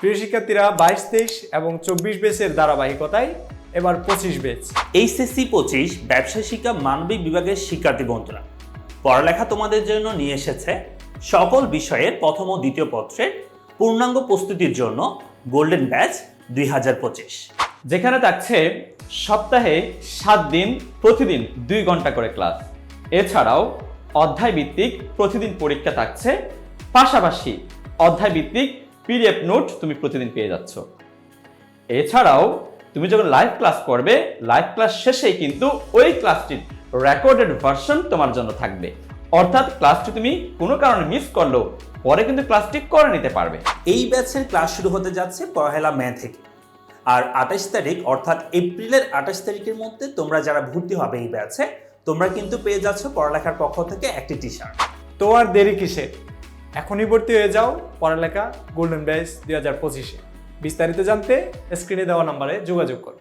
প্রিয় শিক্ষার্থীরা বাইশ তেইশ এবং চব্বিশ বেসের ধারাবাহিকতায় এবার পঁচিশ বেচ এইচএসসি পঁচিশ ব্যবসায় শিক্ষা মানবিক বিভাগের শিক্ষার্থী বন্ধুরা পড়ালেখা তোমাদের জন্য নিয়ে এসেছে সকল বিষয়ের প্রথম ও দ্বিতীয় পত্রের পূর্ণাঙ্গ প্রস্তুতির জন্য গোল্ডেন ব্যাচ দুই হাজার পঁচিশ। যেখানে থাকছে সপ্তাহে সাত দিন প্রতিদিন দুই ঘণ্টা করে ক্লাস। এছাড়াও অধ্যায় ভিত্তিক প্রতিদিন পরীক্ষা থাকছে পাশাপাশি অধ্যায় ভিত্তিক পিডিএফ নোট তুমি প্রতিদিন পেয়ে যাচ্ছ। এছাড়াও তুমি যখন লাইভ ক্লাস করবে লাইভ ক্লাস শেষেই কিন্তু ওই ক্লাসটির রেকর্ডেড ভার্সন তোমার জন্য থাকবে। অর্থাৎ ক্লাসটি তুমি কোনো কারণে মিস করলেও পরে কিন্তু ক্লাসটি করে নিতে পারবে। এই ব্যাচের ক্লাস শুরু হতে যাচ্ছে পহেলা মে থেকে। আর আঠাশ তারিখ অর্থাৎ এপ্রিলের আঠাশ তারিখের মধ্যে তোমরা যারা ভর্তি হবে এই ব্যাচে তোমরা কিন্তু পেয়ে যাচ্ছ পড়ালেখার পক্ষ থেকে একটি টি শার্ট তো আর দেরি কিসের? এখনই ভর্তি হয়ে যাও পড়ালেখা গোল্ডেন ব্যাচ দুই হাজার পঁচিশে। বিস্তারিত জানতে স্ক্রিনে দেওয়া নাম্বারে যোগাযোগ করো।